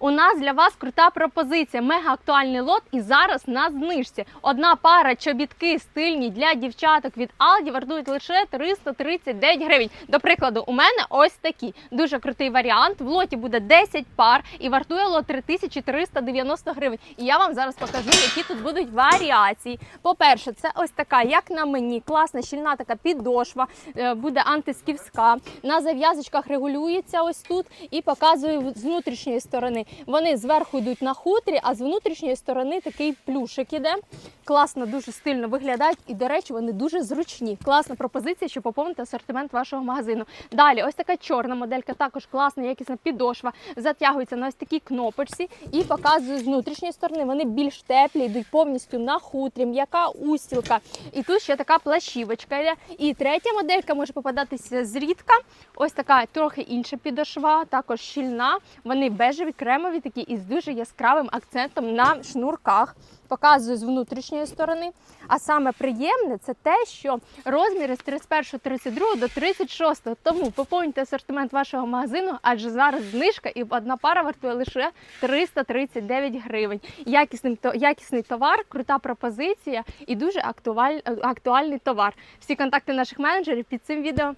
У нас для вас крута пропозиція. Мега актуальний лот і зараз на знижці. Одна пара чобітки стильні для дівчаток від Aldi вартують лише 339 гривень. До прикладу, у мене ось такі. Дуже крутий варіант. В лоті буде 10 пар і вартує лот 3390 гривень. І я вам зараз покажу, які тут будуть варіації. По-перше, це ось така, як на мені, класна щільна така підошва, е, буде антисківська. На зав'язочках регулюється ось тут і показую з внутрішньої сторони. Вони зверху йдуть на хутрі, а з внутрішньої сторони такий плюшик іде. Класно, дуже стильно виглядають. І, до речі, вони дуже зручні. Класна пропозиція, щоб поповнити асортимент вашого магазину. Далі, ось така чорна моделька, також класна, якісна підошва. Затягується на ось такій кнопочці і показую з внутрішньої сторони. Вони більш теплі, йдуть повністю на хутрі, м'яка устілка. І тут ще така плащівочка йде. І третя моделька може попадатися зрідка. Ось така трохи інша підошва, також щільна. Вони бежеві, кремові такі із дуже яскравим акцентом на шнурках. Показую з внутрішньої сторони. А саме приємне це те, що розміри з 31, 32 до 36. Тому поповнюйте асортимент вашого магазину, адже зараз знижка і одна пара вартує лише 339 гривень. Якісний, якісний товар, крута пропозиція і дуже актуаль, актуальний товар. Всі контакти наших менеджерів під цим відео.